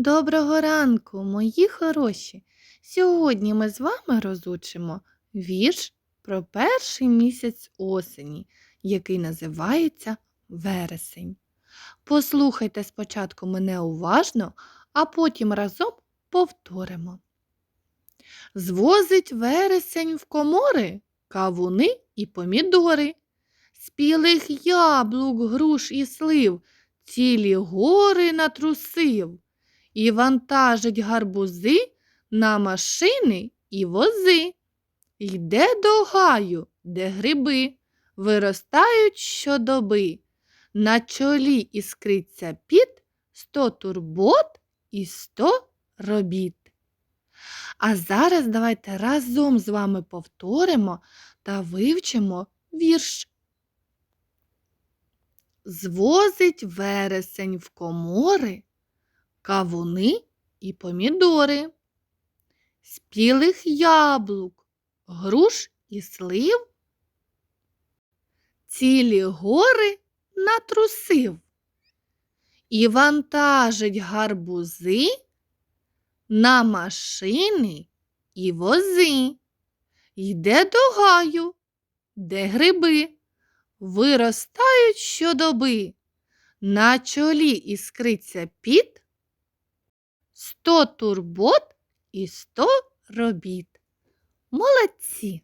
Доброго ранку, мої хороші! Сьогодні ми з вами розучимо вірш про перший місяць осені, який називається вересень. Послухайте спочатку мене уважно, а потім разом повторимо. Звозить вересень в комори кавуни і помідори, спілих яблук, груш і слив, цілі гори натрусив і вантажить гарбузи на машини і вози. Йде до гаю, де гриби виростають щодоби. На чолі іскриться піт сто турбот і сто робіт. А зараз давайте разом з вами повторимо та вивчимо вірш. Звозить вересень в комори кавуни і помідори, спілих яблук, груш і слив, цілі гори натрусив і вантажить гарбузи на машини і вози. Йде до гаю, де гриби виростають щодоби. На чолі іскриться піт, сто турбот і сто робіт. Молодці!